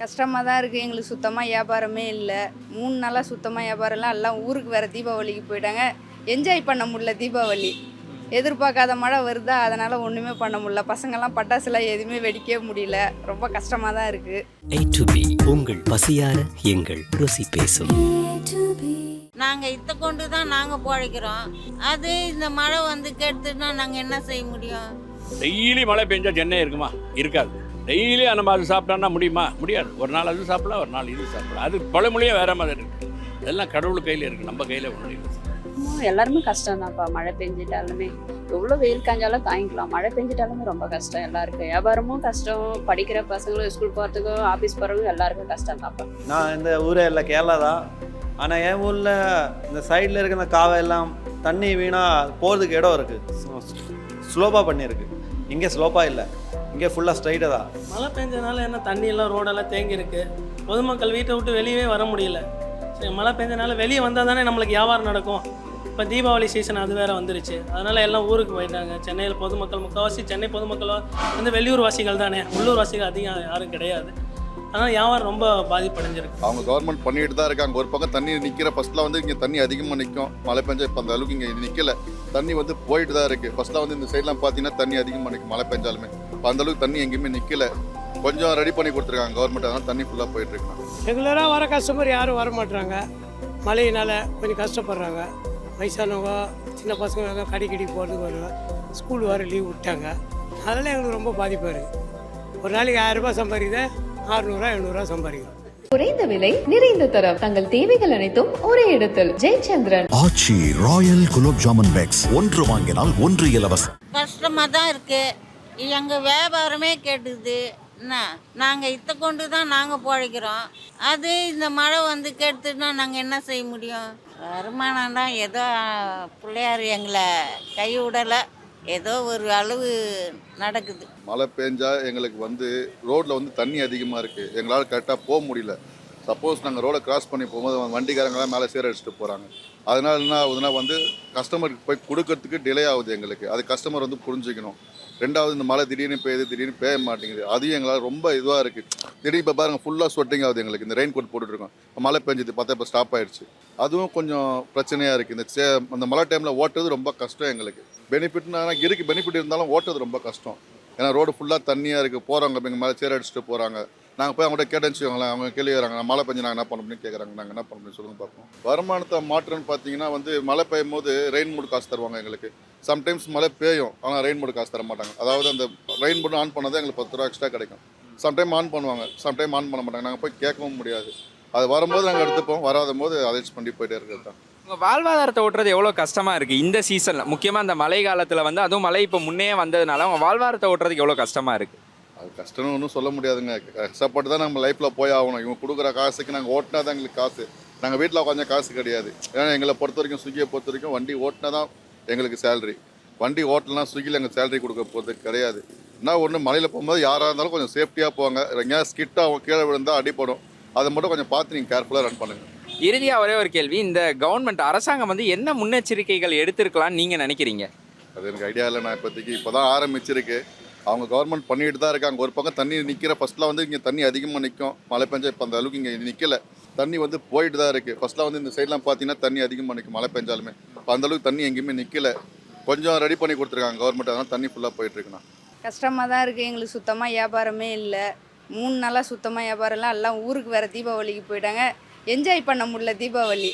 கஷ்டமாக தான் இருக்குது எங்களுக்கு சுத்தமாக வியாபாரமே இல்லை. மூணு நாளாக சுத்தமாக வியாபாரம் இல்லை. எல்லாம் ஊருக்கு வேறு தீபாவளிக்கு போயிட்டாங்க. என்ஜாய் பண்ண முடியல தீபாவளி. எதிர்பார்க்காத மழை வருதா? அதனால் ஒன்றுமே பண்ண முடியல. பசங்கள்லாம் பட்டாசுலாம் எதுவுமே வெடிக்கவே முடியல. ரொம்ப கஷ்டமாக தான் இருக்குது உங்கள் பசியார எங்கள் ருசி பேசும். நாங்கள் இத்தை கொண்டு தான் நாங்கள் பிழைக்கிறோம். அது இந்த மழை வந்து கெடுத்துனா நாங்கள் என்ன செய்ய முடியும்? டெய்லி மழை பெஞ்சா சென்னை இருக்குமா? இருக்காது. டெய்லி நம்ம அது சாப்பிட்டோம்னா முடியுமா? முடியாது. ஒரு நாள் அது சாப்பிடலாம் ஒரு நாள் இது சாப்பிடலாம். அது பழமொழியே வேற மாதிரி இருக்கு. இதெல்லாம் கடவுள் கையில் இருக்கு. நம்ம கையில் ஒன்றும் இல்லை. எல்லாருமே கஷ்டம் தான்ப்பா மழை பெஞ்சிட்டாலுமே. எவ்வளோ வெயில் காஞ்சாலும் தாங்கிக்கலாம். மழை பெஞ்சிட்டாலுமே ரொம்ப கஷ்டம் எல்லாருக்கும். வியாபாரமும் கஷ்டம். படிக்கிற பசங்களும் ஸ்கூல் போகிறதுக்கும் ஆஃபீஸ் போகிறவங்க எல்லாருக்கும் கஷ்டம் தான்ப்பா நான் இந்த ஊரே இல்லை கேரளா தான். ஆனால் என் ஊரில் இந்த சைடில் இருக்கிற காவை எல்லாம் தண்ணி வீணாக போகிறதுக்கு இடம் இருக்குது ஸ்லோப்பாக பண்ணியிருக்கு. இங்கே ஸ்லோப்பாக இல்லை. இங்கே ஃபுல்லாக ஸ்ட்ரைட்டாக தான். மழை பெஞ்சதுனால என்ன தண்ணி எல்லாம் ரோடெல்லாம் தேங்கி இருக்கு பொதுமக்கள் வீட்டை விட்டு வெளியவே வர முடியல. சரி மழை பெஞ்சதுனால வெளியே வந்தால் தானே நம்மளுக்கு வியாபாரம் நடக்கும். இப்போ தீபாவளி சீசன் அது வேற வந்துருச்சு. அதனால எல்லாம் ஊருக்கு போயிட்டாங்க. சென்னையில் பொதுமக்கள் முக்கால்வாசி சென்னை பொதுமக்கள் வந்து வெளியூர் வாசிகள் தானே. உள்ளூர் வாசிகள் அதிகம் யாரும் கிடையாது. அதனால் வியாபாரம் ரொம்ப பாதிப்படைஞ்சிருக்கு. அவங்க கவர்மெண்ட் பண்ணிட்டு தான் இருக்காங்க. ஒரு பக்கம் தண்ணி நிற்கிற ஃபர்ஸ்ட்லாம் வந்து இங்கே தண்ணி அதிகமாக நிற்கும் மழை பெஞ்சா இப்போ அந்த அளவுக்கு இங்கே நிற்கல தண்ணி வந்து போயிட்டு தான் இருக்குது ஃபர்ஸ்ட்லாம் வந்து இந்த சைட்லாம் பார்த்தீங்கன்னா தண்ணி அதிகமாக நிற்கும் மழை பெஞ்சாலுமே. இப்போ அந்த அளவுக்கு தண்ணி எங்கேயுமே நிற்கல கொஞ்சம் ரெடி பண்ணி கொடுத்துருக்காங்க கவர்மெண்ட் அதனால தண்ணி ஃபுல்லாக போயிட்டு இருக்காங்க ரெகுலராக வர கஸ்டமர் யாரும் வர மாட்றாங்க. மழையினால் கொஞ்சம் கஷ்டப்படுறாங்க. வயசானவங்க சின்ன பசங்க எல்லாம் கடிக்கடி போகிறதுக்கு வருவாங்க ஸ்கூல் வர லீவ் விட்டாங்க. அதெல்லாம் எங்களுக்கு ரொம்ப பாதிப்பாக இருக்குது ஒரு நாளைக்கு ஆயிரம் ரூபாய் சம்பாதிக்குது. அறுநூறுவா எழுநூறுவா சம்பாதிக்கிறோம் குறைந்த விலை நிறைந்த தரம். தங்கள் தேவைகள் அனைத்தும் ஒரே இடத்தில். Jayachandran. Aachi royal gulab jamun packs. ஒன்று வாங்கினால் ஒன்று இலவசம். கஷ்டமாக தான் இருக்குது எங்கள் வியாபாரமே கெட்டுது. என்ன? நாங்கள் இதை கொண்டு தான் நாங்கள் பிழைக்கிறோம். அது இந்த மழை வந்து கெடுத்துனா நாங்கள் என்ன செய்ய முடியும்? வருமானம் தான் ஏதோ பிள்ளையார் எங்களை கைவிடலை ஏதோ ஒரு அளவு நடக்குது. மழை பெஞ்சா எங்களுக்கு வந்து ரோட்டில் வந்து தண்ணி அதிகமாக இருக்குது எங்களால் கரெக்டாக போக முடியல. சப்போஸ் நாங்கள் ரோடை கிராஸ் பண்ணி போகும்போது வண்டிக்காரங்களாம் மேலே சேர அடிச்சுட்டு போகிறாங்க அதனால என்ன ஆகுதுன்னா வந்து கஸ்டமருக்கு போய் கொடுக்கறதுக்கு டிலே ஆகுது எங்களுக்கு. அது கஸ்டமர் வந்து புரிஞ்சுக்கணும். ரெண்டாவது இந்த மழை திடீர்னு பெய்யுது திடீர்னு பெய்ய மாட்டேங்குது. அதையும் எங்களால் ரொம்ப இதுவாக இருக்குது திடீர்னு இப்போ பாருங்கள் ஃபுல்லாக ஸ்வெட்டிங் ஆகுது எங்களுக்கு. இந்த ரெயின் கோட் போட்டுட்ருக்கோம் மழை பெஞ்சது பார்த்தா இப்போ ஸ்டாப் ஆயிடுச்சு. அதுவும் கொஞ்சம் பிரச்சனையாக இருக்குது இந்த சே அந்த மழை டைமில் ஓட்டுறது ரொம்ப கஷ்டம் எங்களுக்கு. பெனிஃபிட்னா இருக்குது பெனிஃபிட் இருந்தாலும் ஓட்டுறது ரொம்ப கஷ்டம். ஏன்னா ரோடு ஃபுல்லாக தண்ணியாக இருக்குது போகிறவங்க எங்கள் மேலே சேர் அடிச்சுட்டு போகிறாங்க நாங்கள் போய் அவங்கள்ட்ட கேட்டேன்னு வச்சுக்கோங்களேன் அவங்க கேள்வி வராங்க மழை பெஞ்சு நாங்கள் என்ன பண்ண முடியும்? கேட்குறாங்க நாங்கள் என்ன பண்ண முடியும் சொல்லுங்க பார்ப்போம் வருமானத்தை மாற்றம்னு பார்த்தீங்கன்னா வந்து மழை பெய்யும் போது ரெயின் மூடு காசு தருவாங்க எங்களுக்கு. சம்டைம்ஸ் மழை பெய்யும் ஆனால் ரெயின் மூடு காசு தர மாட்டாங்க. அதாவது அந்த ரெயின் மூடு ஆன் பண்ணாதான் எங்களுக்கு பத்து ரூபா எக்ஸ்ட்ரா கிடைக்கும். சம்டைம் ஆன் பண்ணுவாங்க சம்டைம் ஆன் பண்ண மாட்டாங்க. நாங்கள் போய் கேட்கவும் முடியாது. அது வரும்போது நாங்கள் எடுத்துப்போம் வராத போது அட்ஜஸ்ட் பண்ணி போயிட்டே இருக்கிறது தான். உங்கள் வாழ்வாதாரத்தை ஓட்டுறது எவ்வளோ கஷ்டமாக இருக்குது இந்த சீசனில் முக்கியமாக இந்த மழை காலத்தில் வந்து அதுவும் மழை இப்போ முன்னே வந்ததுனால உங்கள் வாழ்வாதாரத்தை ஓட்டுறதுக்கு எவ்வளோ கஷ்டமாக இருக்குது அது கஷ்டம்னு ஒன்றும் சொல்ல முடியாதுங்க. கஷ்டப்பட்டு தான் நம்ம லைஃப்பில் போய் ஆகணும். இவங்க கொடுக்குற காசுக்கு நாங்கள் ஓட்டினா தான் எங்களுக்கு காசு. நாங்கள் வீட்டில் உட்காந்த காசு கிடையாது. ஏன்னா எங்களை பொறுத்த வரைக்கும் ஸ்விக்கியை பொறுத்த வரைக்கும் வண்டி ஓட்டினா தான் எங்களுக்கு சேலரி வண்டி ஓட்டலனா ஸ்விக்கியில் எங்கள் சேலரி கொடுக்க போகிறது கிடையாது. என்ன ஒன்று மலையில் போகும்போது யாராக இருந்தாலும் கொஞ்சம் சேஃப்டியாக போவாங்க. எங்கேயாவது ஸ்கிட்டாக கீழே விழுந்தால் அடிப்படும் அதை மட்டும் கொஞ்சம் பார்த்து நீங்கள் கேர்ஃபுல்லாக ரன் பண்ணுங்கள் இறுதியாக ஒரே ஒரு கேள்வி. இந்த கவர்மெண்ட் அரசாங்கம் வந்து என்ன முன்னெச்சரிக்கைகள் எடுத்திருக்கலாம்னு நீங்கள் நினைக்கிறீங்க? அது எனக்கு ஐடியா இல்லை. நான் இப்போதைக்கு இப்போ தான் ஆரம்பிச்சிருக்கு. அவங்க கவர்மெண்ட் பண்ணிட்டு தான் இருக்காங்க. ஒரு பக்கம் தண்ணி நிற்கிற ஃபஸ்ட்டில் வந்து இங்கே தண்ணி அதிகமாக நிற்கும் மழை பெஞ்சா இப்போ அந்த அளவுக்கு இங்கே நிற்கல தண்ணி வந்து போயிட்டு தான் இருக்குது ஃபஸ்ட்டில் வந்து இந்த சைட்லாம் பார்த்தீங்கன்னா தண்ணி அதிகமாக நிற்கும் மழை பெஞ்சாலுமே. இப்போ அந்தளவுக்கு தண்ணி எங்கேயுமே நிற்கல கொஞ்சம் ரெடி பண்ணி கொடுத்துருக்காங்க கவர்மெண்ட் அதனால் தண்ணி ஃபுல்லாக போயிட்டுருக்குண்ணா கஷ்டமாக தான் இருக்குது எங்களுக்கு சுத்தமாக வியாபாரமே இல்லை. மூணு நாளாக சுத்தமாக வியாபாரம்லாம் எல்லாம் ஊருக்கு வேறு தீபாவளிக்கு போயிட்டாங்க. என்ஜாய் பண்ண முடியல தீபாவளி.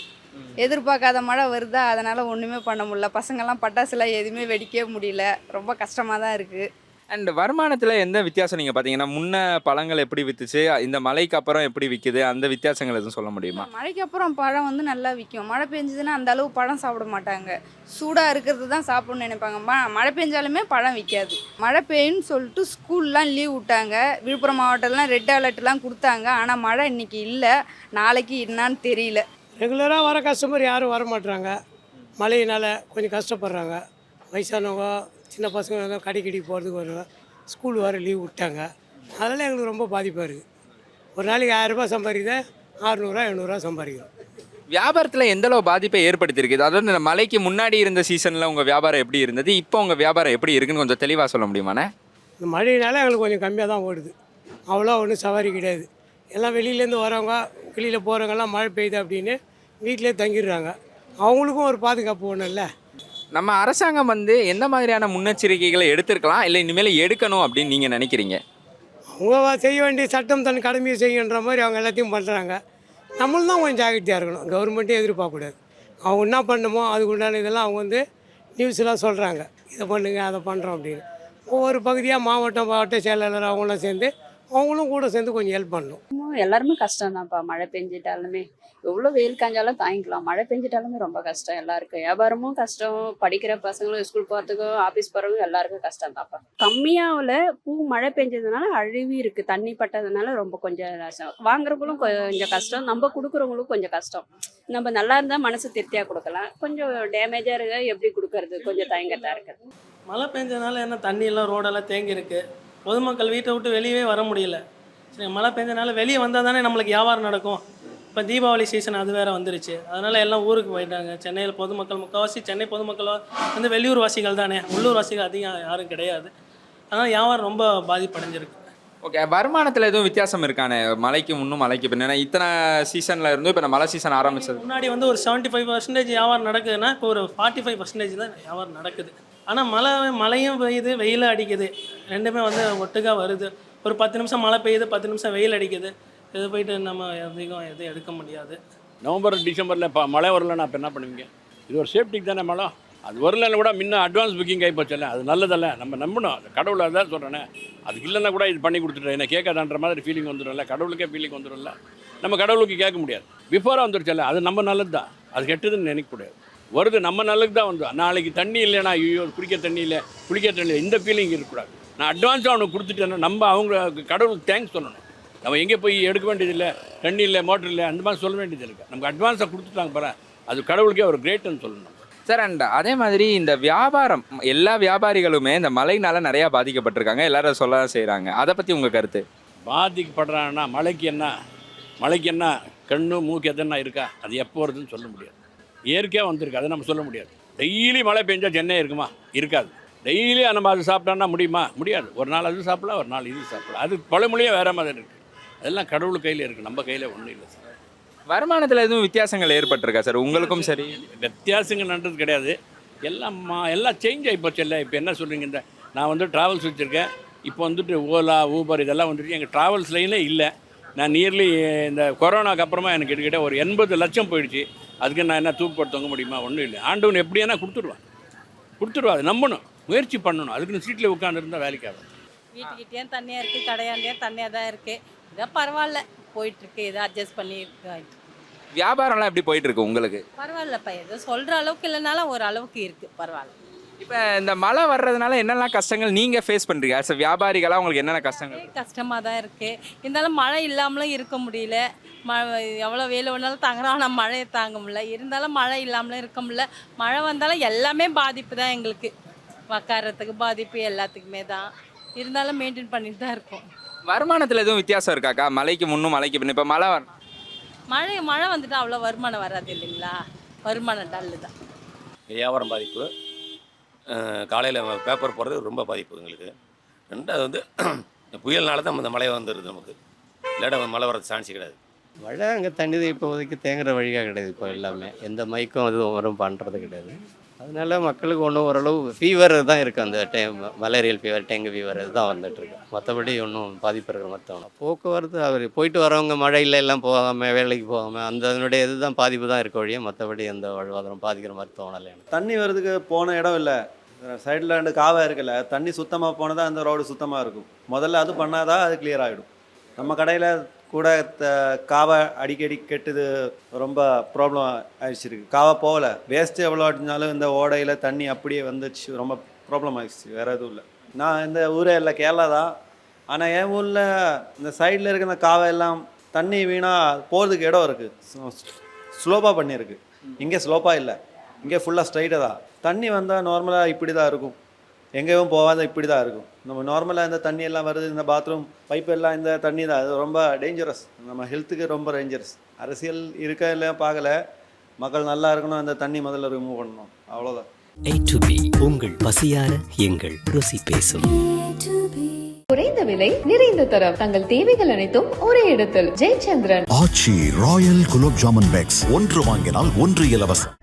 எதிர்பார்க்காத மழை வருதா? அதனால் ஒன்றுமே பண்ண முடியல. பசங்கள்லாம் பட்டாசுலாம் எதுவுமே வெடிக்கவே முடியல. ரொம்ப கஷ்டமாக தான் இருக்குது அண்ட் வருமானத்தில் எந்த வித்தியாசம்? நீங்கள் பார்த்தீங்கன்னா முன்ன பழங்கள் எப்படி வித்துச்சு? இந்த மழைக்கு அப்புறம் எப்படி விற்குது அந்த வித்தியாசங்கள் எதுவும் சொல்ல முடியுமா? மழைக்கு அப்புறம் பழம் வந்து நல்லா விற்கும் மழை பெஞ்சதுன்னா அந்த அளவு பழம் சாப்பிட மாட்டாங்க. சூடாக இருக்கிறது தான் சாப்பிடணும்னு நினைப்பாங்க. ம- மழை பெஞ்சாலுமே பழம் விற்காது மழை பெய்யும்னு சொல்லிட்டு ஸ்கூல்லாம் லீவ் விட்டாங்க. விழுப்புரம் மாவட்டம்லாம் ரெட் அலர்ட்லாம் கொடுத்தாங்க. ஆனால் மழை இன்னைக்கு இல்லை. நாளைக்கு என்னான்னு தெரியல. ரெகுலராக வர கஸ்டமர் யாரும் வர மாட்றாங்க மழையினால் கொஞ்சம் கஷ்டப்படுறாங்க. வயசானவங்க சின்ன பசங்க எல்லாம் கடிக்கடி போகிறதுக்கு வருவாங்க ஸ்கூல் வர லீவ் விட்டாங்க. அதெல்லாம் எங்களுக்கு ரொம்ப பாதிப்பாக இருக்குது ஒரு நாளைக்கு ஆயிரம் ரூபாய் சம்பாதிக்குது? அறுநூறுவா எழுநூறுவா சம்பாதிக்கிறோம். வியாபாரத்தில் எந்த அளவு பாதிப்பை ஏற்படுத்தியிருக்குது அதாவது இந்த மழைக்கு முன்னாடி இருந்த சீசனில் உங்கள் வியாபாரம் எப்படி இருந்தது? இப்போ உங்கள் வியாபாரம் எப்படி இருக்குன்னு கொஞ்சம் தெளிவாக சொல்ல முடியுமாண்ணே? இந்த மழையினால எங்களுக்கு கொஞ்சம் கம்மியாக தான் ஓடுது. அவ்வளோ ஒன்றும் சவாரி கிடையாது. எல்லாம் வெளியிலேருந்து வரவங்க வெளியில் போகிறவங்கெல்லாம் மழை பெய்யுது அப்படின்னு வீட்டிலே தங்கிடுறாங்க. அவங்களுக்கும் ஒரு பாதுகாப்பு ஒன்றும் இல்லை நம்ம அரசாங்கம் வந்து எந்த மாதிரியான முன்னெச்சரிக்கைகளை எடுத்திருக்கலாம்? இல்லை இனிமேல் எடுக்கணும் அப்படின்னு நீங்கள் நினைக்கிறீங்க? அவங்க செய்ய வேண்டிய சட்டம் தன் கடமையை செய்யுன்ற மாதிரி அவங்க எல்லாத்தையும் பண்ணுறாங்க நம்மளும் தான் கொஞ்சம் ஜாகிரதையாக இருக்கணும். கவர்மெண்ட்டே எதிர்பார்க்கக்கூடாது. அவங்க என்ன பண்ணுமோ அதுக்கு உண்டான இதெல்லாம் அவங்க வந்து நியூஸ்லாம் சொல்கிறாங்க இதை பண்ணுங்க அதை பண்ணுறோம் அப்படின்னு. ஒவ்வொரு பகுதியாக மாவட்டம் மாவட்ட செயலாளர் அவங்களாம் சேர்ந்து அவங்களும் கூட சேர்ந்து கொஞ்சம் ஹெல்ப் பண்ணணும். எல்லாருமே கஷ்டம் தான்ப்பா மழை பெஞ்சிட்டாலுமே. எவ்வளோ வெயில் காஞ்சாலும் தாங்கிக்கலாம். மழை பெஞ்சிட்டாலுமே ரொம்ப கஷ்டம் எல்லாருக்கும். வியாபாரமும் கஷ்டம். படிக்கிற பசங்களும் ஸ்கூல் போகிறதுக்கும் ஆஃபீஸ் போகிறவங்க எல்லாருக்கும் கஷ்டம் தான்ப்பா கம்மியாவில் பூ மழை பெஞ்சதுனால அழுவி இருக்குது தண்ணி பட்டதுனால ரொம்ப கொஞ்சம் கஷ்டம் வாங்குறவங்களும் கொஞ்சம் கஷ்டம். நம்ம கொடுக்குறவங்களும் கொஞ்சம் கஷ்டம். நம்ம நல்லா இருந்தால் மனசு திருப்தியாக கொடுக்கலாம். கொஞ்சம் டேமேஜாக இருக்க எப்படி கொடுக்கறது? கொஞ்சம் தயங்கத்தான் இருக்குது மழை பெஞ்சதுனால என்ன தண்ணியெல்லாம் ரோடெல்லாம் தேங்கி இருக்குது பொதுமக்கள் வீட்டை விட்டு வெளியவே வர முடியல. சரி மழை பெஞ்சதுனால வெளியே வந்தால் தானே நம்மளுக்கு வியாபாரம் நடக்கும். இப்போ தீபாவளி சீசன் அது வேற வந்துருச்சு. அதனால எல்லாம் ஊருக்கு போயிட்டாங்க. சென்னையில் பொதுமக்கள் முக்கால்வாசி சென்னை பொதுமக்கள் வந்து வெளியூர் வாசிகள் தானே. உள்ளூர் வாசிகள் அதிகம் யாரும் கிடையாது. அதனால் வியாபாரம் ரொம்ப பாதிப்படைஞ்சிருக்கு. ஓகே வருமானத்தில் எதுவும் வித்தியாசம் இருக்கானே? மலைக்கு முன்னும் மலைக்கு பின்ன இத்தனை சீசனில் இருந்தும் இப்போ மழை சீசன் ஆரம்பிச்சது. முன்னாடி வந்து ஒரு செவன்ட்டி ஃபைவ் பர்சன்டேஜ் வியாபாரம் நடக்குதுன்னா இப்போ ஒரு ஃபார்ட்டி ஃபைவ் பர்சன்டேஜ் தான் வியாபாரம் நடக்குது. ஆனால் மழை மழையும் பெய்யுது வெயிலும் அடிக்குது. ரெண்டுமே வந்து ஒட்டுக்கா வருது. ஒரு பத்து நிமிஷம் மழை பெய்யுது பத்து நிமிஷம் வெயில் அடிக்குது. இது போயிட்டு நம்ம அதிகம் எதுவும் எடுக்க முடியாது. நவம்பர் டிசம்பரில் இப்போ மழை வரலன்னா அப்போ என்ன பண்ணுவீங்க? இது ஒரு சேஃப்டிக்கு தானே மழை. அது வரலன்னு கூட முன்ன அட்வான்ஸ் புக்கிங் ஆகி போச்சல அது நல்லதல்ல. நம்ம நம்பணும். அது கடவுள் அதான் சொல்கிறேனே அதுக்கு இல்லைன்னா கூட இது பண்ணி கொடுத்துட்டேன். என்ன கேட்காதான்ற மாதிரி ஃபீலிங் வந்துடும்ல. கடவுளுக்கே ஃபீலிங் வந்துடும்ல. நம்ம கடவுளுக்கு கேட்க முடியாது. பிஃபோராக வந்துருச்சல அது நம்ம நல்லது தான் அது கெட்டதுன்னு நினைக்கக்கூடாது. வருது நம்ம நல்லது தான் வந்து. நாளைக்கு தண்ணி இல்லைனா ஐயோ குடிக்க தண்ணி இல்லை குளிக்க தண்ணி இல்லை இந்த ஃபீலிங் இருக்கக்கூடாது. நான் அட்வான்ஸாக அவனுக்கு கொடுத்துட்டேன்னா நம்ம அவங்க கடவுளுக்கு தேங்க்ஸ் சொல்லணும். நம்ம எங்கே போய் எடுக்க வேண்டியதில்லை தண்ணி இல்லை மோட்டர் இல்லை அந்த மாதிரி சொல்ல வேண்டியது இல்லை. நமக்கு அட்வான்ஸாக கொடுத்துட்டாங்க பாரு அது கடவுளுக்கே ஒரு கிரேட்னு சொல்லணும் சார் அண்ட் அதே மாதிரி இந்த வியாபாரம் எல்லா வியாபாரிகளுமே இந்த மழைனால நிறையா பாதிக்கப்பட்டிருக்காங்க. எல்லாரும் சொல்ல செய்கிறாங்க அதை பற்றி உங்கள் கருத்து? பாதிக்கப்படுறான்னா மழைக்கு என்ன மழைக்கு என்ன கண்ணு மூக்கு எதனா இருக்கா? அது எப்போ வருதுன்னு சொல்ல முடியாது. இயற்கையாக வந்திருக்கு அதை நம்ம சொல்ல முடியாது. டெய்லி மழை பெஞ்சா சென்னை இருக்குமா? இருக்காது. டெய்லி நம்ம அது சாப்பிட்டோன்னா முடியுமா? முடியாது. ஒரு நாள் அது சாப்பிடலாம் ஒரு நாள் இது சாப்பிடலாம். அது பழமொழியே வேறு மாதிரி இருக்குது அதெல்லாம் கடவுள் கையில் இருக்குது நம்ம கையில் ஒன்றும் இல்லை சார். வருமானத்தில் எதுவும் வித்தியாசங்கள் ஏற்பட்டிருக்கா சார்? உங்களுக்கும் சரி. வித்தியாசங்கன்றது கிடையாது. எல்லாம் மா- எல்லாம் சேஞ்ச் ஆகி போச்சுல்ல இப்போ என்ன சொல்கிறீங்க இந்த நான் வந்து ட்ராவல்ஸ் வச்சுருக்கேன். இப்போ வந்துட்டு ஓலா ஊபர் இதெல்லாம் வந்துட்டு எங்கள் ட்ராவல்ஸ் லைனே இல்லை. நான் நியர்லி இந்த கொரோனாக்கு அப்புறமா எனக்கு கிட்டத்தட்ட ஒரு எண்பது லட்சம் போயிடுச்சு. அதுக்கு நான் என்ன தூக்கு போட்டு தொங்க முடியுமா? ஒன்றும் இல்லை. ஆண்டவன் எப்படியானா கொடுத்துருவான். கொடுத்துருவா அது நம்பணும். முயற்சி பண்ணணும். அதுக்குன்னு சீட்டில் உட்காந்துருந்தா வேலைக்கு ஆகும் வீட்டுக்கிட்டேயும் தண்ணியாக இருக்குது கடையாண்டியும் தண்ணியாக தான் இருக்குது இதோ பரவாயில்ல. போயிட்டுருக்கு ஏதோ அட்ஜஸ்ட் பண்ணி இருக்கு. வியாபாரம்லாம் எப்படி போயிட்டு இருக்கு உங்களுக்கு? பரவாயில்லப்பா ஏதோ சொல்கிற அளவுக்கு இல்லைனாலும் ஒரு அளவுக்கு இருக்குது பரவாயில்ல. இப்போ இந்த மழை வர்றதுனால என்னெல்லாம் கஷ்டங்கள் நீங்கள் ஃபேஸ் பண்ணுறீங்க a வியாபாரிகளாக உங்களுக்கு என்னென்ன கஷ்டங்கள் கஷ்டமாக தான் இருக்குது இருந்தாலும் மழை இல்லாமலும் இருக்க முடியல. மழை எவ்வளோ வெயில் வேணாலும் தாங்குறோம் ஆனால் மழையை தாங்க முடியல. இருந்தாலும் மழை இல்லாமலும் இருக்க முடியல. மழை வந்தாலும் எல்லாமே பாதிப்பு தான் எங்களுக்கு. உக்காரத்துக்கு பாதிப்பு எல்லாத்துக்குமே தான். இருந்தாலும் மெயின்டைன் பண்ணிட்டு தான் இருக்கோம். வருமானத்தில் எதுவும் வித்தியாசம் இருக்காக்கா மலைக்கு முன்னும் மலைக்கு பின்ன இப்போ மழை வர- மழை மழை வந்துட்டு அவ்வளோ வருமானம் வராது இல்லைங்களா? வருமானம் டல்லு தான். வியாபாரம் பாதிப்பு. காலையில் பேப்பர் போடுறது ரொம்ப பாதிப்பு எங்களுக்கு. ரெண்டாவது வந்து புயல்னால தான் இந்த மழை வந்துடுது நமக்கு. இல்லாட்ட மழை வர சான்ஸ் கிடையாது. மழை அங்கே தண்ணி இப்போதைக்கு தேங்குற வழியாக கிடையாது இப்போ எல்லாமே. எந்த மைக்கும் அதுவும் வரும் பண்ணுறது கிடையாது. அதனால மக்களுக்கு ஒன்றும் ஓரளவு ஃபீவர் தான் இருக்குது அந்த time malarial fever dengue fever இதுதான் வந்துட்டுருக்கு மற்றபடி ஒன்றும் பாதிப்பு இருக்கிற மாதிரி தோணும். போக்குவரத்து அவர் போயிட்டு வரவங்க மழையில் எல்லாம் போகாமல் வேலைக்கு போகாமல் அந்த அதனுடைய இதுதான் பாதிப்பு தான் இருக்க வழியே மற்றபடி எந்த வாழ்வாதாரம் பாதிக்கிற மாதிரி தோணலை தண்ணி வர்றதுக்கு போன இடம் இல்லை. சைடில் ரெண்டு காவா இருக்குல்ல தண்ணி சுத்தமாக போனதான் அந்த ரோடு சுத்தமாக இருக்கும். முதல்ல அது பண்ணாதான் அது கிளியர் ஆகிடும் நம்ம கடையில் கூட த அடிக்கடி கெட்டுது ரொம்ப ப்ராப்ளம் ஆயிடுச்சிருக்கு. காவா போகல. வேஸ்ட்டு எவ்வளோ அடிஞ்சாலும் இந்த ஓடையில் தண்ணி அப்படியே வந்துச்சு ரொம்ப ப்ராப்ளம் ஆயிடுச்சு. வேறு எதுவும் இல்லை. நான் இந்த ஊரே இல்லை கேரளா தான். ஆனால் என் ஊரில் இந்த சைடில் இருக்க இந்த காவை எல்லாம் தண்ணி வீணாக போகிறதுக்கு இடம் இருக்குது ஸ்லோப்பாக பண்ணியிருக்கு. இங்கே ஸ்லோப்பாக இல்லை. இங்கே ஃபுல்லாக ஸ்ட்ரைட்டாக தான். தண்ணி வந்தால் நார்மலாக இப்படி தான் இருக்கும். எங்கேயும் போகாத இப்படி தான் இருக்கும். நம்ம நார்மலாக இந்த தண்ணி எல்லாம் வருது இந்த பாத்ரூம் பைப் எல்லாம் இந்த தண்ணி தான் அது ரொம்ப டேஞ்சரஸ் நம்ம ஹெல்த்துக்கு ரொம்ப டேஞ்சரஸ் அரசியல் இருக்க இல்லை பார்க்கல. மக்கள் நல்லா இருக்கணும் அந்த தண்ணி முதல்ல ரிமூவ் பண்ணணும். அவ்வளோதான் A to B உங்கள் பசியார எங்கள் ருசி பேசும். குறைந்த விலை நிறைந்த தரம். தங்கள் தேவைகள் அனைத்தும் ஒரே இடத்தில். Jayachandran. Aachi royal gulab jamun packs. ஒன்று வாங்கினால் ஒன்று இலவசம்.